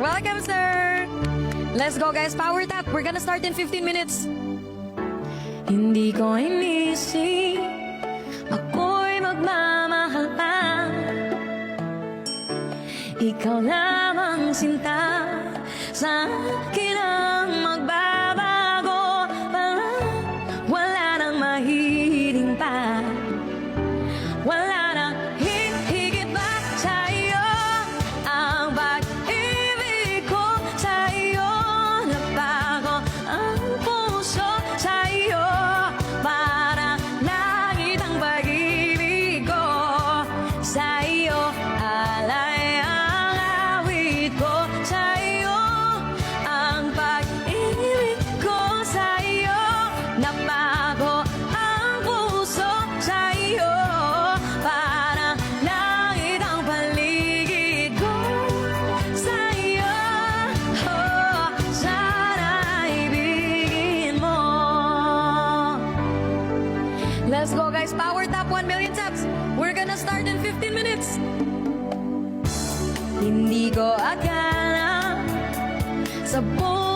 Welcome, sir! Let's go, guys. Power tap. We're gonna start in 15 minutes. Hindi ko inisip Ako'y magmamahal pa Ikaw lamang sinta Sa akin ang Let's go guys, power tap 1 million taps. We're gonna start in 15 minutes. Hindi ko akala Sa buhay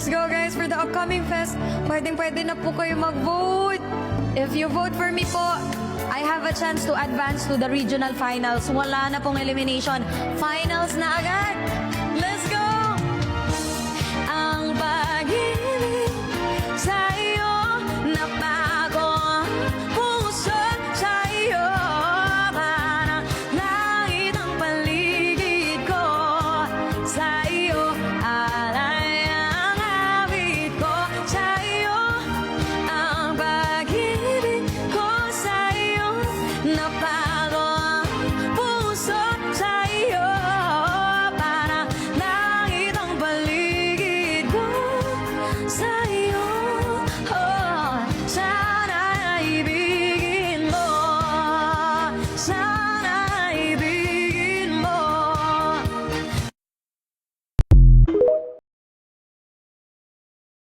Let's go guys for the upcoming fest. Pwedeng pwede na po kayo mag-vote. If you vote for me po, I have a chance to advance to the regional finals. Wala na pong elimination. Finals na about